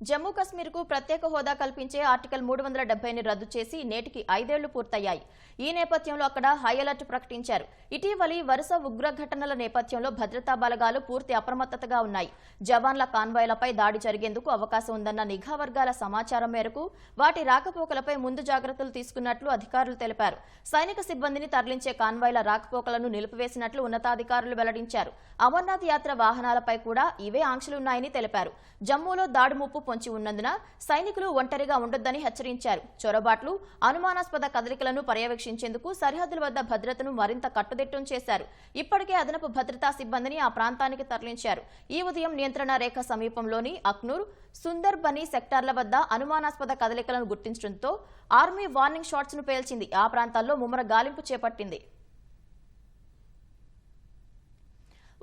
జమ్మూ కశ్మీర్కు ప్రత్యేక హోదా కల్పించే ఆర్టికల్ మూడు వందల డెబ్బైని రద్దు చేసి నేటికి ఐదేళ్ళు పూర్తయ్యాయి. ఈ నేపథ్యంలో అక్కడ హై అలర్ట్ ప్రకటించారు. ఇటీవలి వరుస ఉగ్ర ఘటనల నేపథ్యంలో భద్రతా బలగాలు పూర్తి అప్రమత్తతగా ఉన్నాయి. జవాన్ల కాన్వాయ్లపై దాడి జరిగేందుకు అవకాశం ఉందన్న నిఘా వర్గాల సమాచారం మేరకు వాటి రాకపోకలపై ముందు జాగ్రత్తలు తీసుకున్నట్లు అధికారులు తెలిపారు. సైనిక సిబ్బందిని తరలించే కాన్వాయ్ల రాకపోకలను నిలిపివేసినట్లు ఉన్నతాధికారులు వెల్లడించారు. అమర్నాథ్ యాత్ర వాహనాలపై కూడా ఇవే ఆంక్షలున్నాయని తెలిపారు. జమ్మూలో దాడి ముప్పు పొంచి ఉన్నందున సైనికులు ఒంటరిగా ఉండొద్దని హెచ్చరించారు. చొరబాట్లు అనుమానాస్పద కదలికలను పర్యవేక్షించేందుకు సరిహద్దుల వద్ద భద్రతను మరింత కట్టుదిట్టం చేశారు. ఇప్పటికే అదనపు భద్రతా సిబ్బందిని ఆ ప్రాంతానికి తరలించారు. ఈ ఉదయం నియంత్రణ రేఖ సమీపంలోని అక్నూర్ సుందర్ బనీ సెక్టార్ల వద్ద అనుమానాస్పద కదలికలను గుర్తించడంతో ఆర్మీ వార్నింగ్ షాట్స్ను పేల్చింది. ఆ ప్రాంతాల్లో ముమ్మర గాలింపు చేపట్టింది.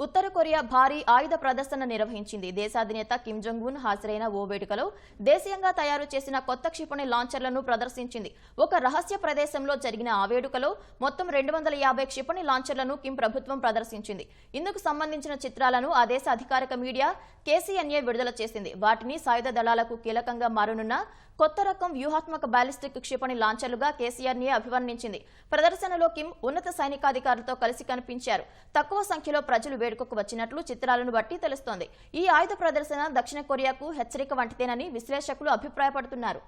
ఉత్తర కొరియా భారీ ఆయుధ ప్రదర్శన నిర్వహించింది. దేశాధినేత కిమ్ జంగ్ ఉన్ హాజరైన ఓ వేడుకలో దేశీయంగా తయారు చేసిన కొత్త క్షిపణి లాంచర్లను ప్రదర్శించింది. ఒక రహస్య ప్రదేశంలో జరిగిన ఆ వేడుకలో మొత్తం రెండు వందల యాభై క్షిపణి లాంచర్లను కిమ్ ప్రభుత్వం ప్రదర్శించింది. ఇందుకు సంబంధించిన చిత్రాలను ఆ దేశ అధికారిక మీడియా కేసీఎన్ఏ విడుదల చేసింది. వాటిని సాయుధ దళాలకు కీలకంగా మారనున్న కొత్త రకం వ్యూహాత్మక బాలిస్టిక్ క్షిపణి లాంచర్లుగా కేసీఆర్ని అభివర్ణించింది. ప్రదర్శనలో కిమ్ ఉన్నత సైనికాధికారులతో కలిసి కనిపించారు. తక్కువ సంఖ్యలో ప్రజలు వేడుకకు వచ్చినట్లు చిత్రాలను బట్టి తెలుస్తోంది. ఈ ఆయుధ ప్రదర్శన దక్షిణ కొరియాకు హెచ్చరిక వంటిదేనని విశ్లేషకులు అభిప్రాయపడుతున్నారు.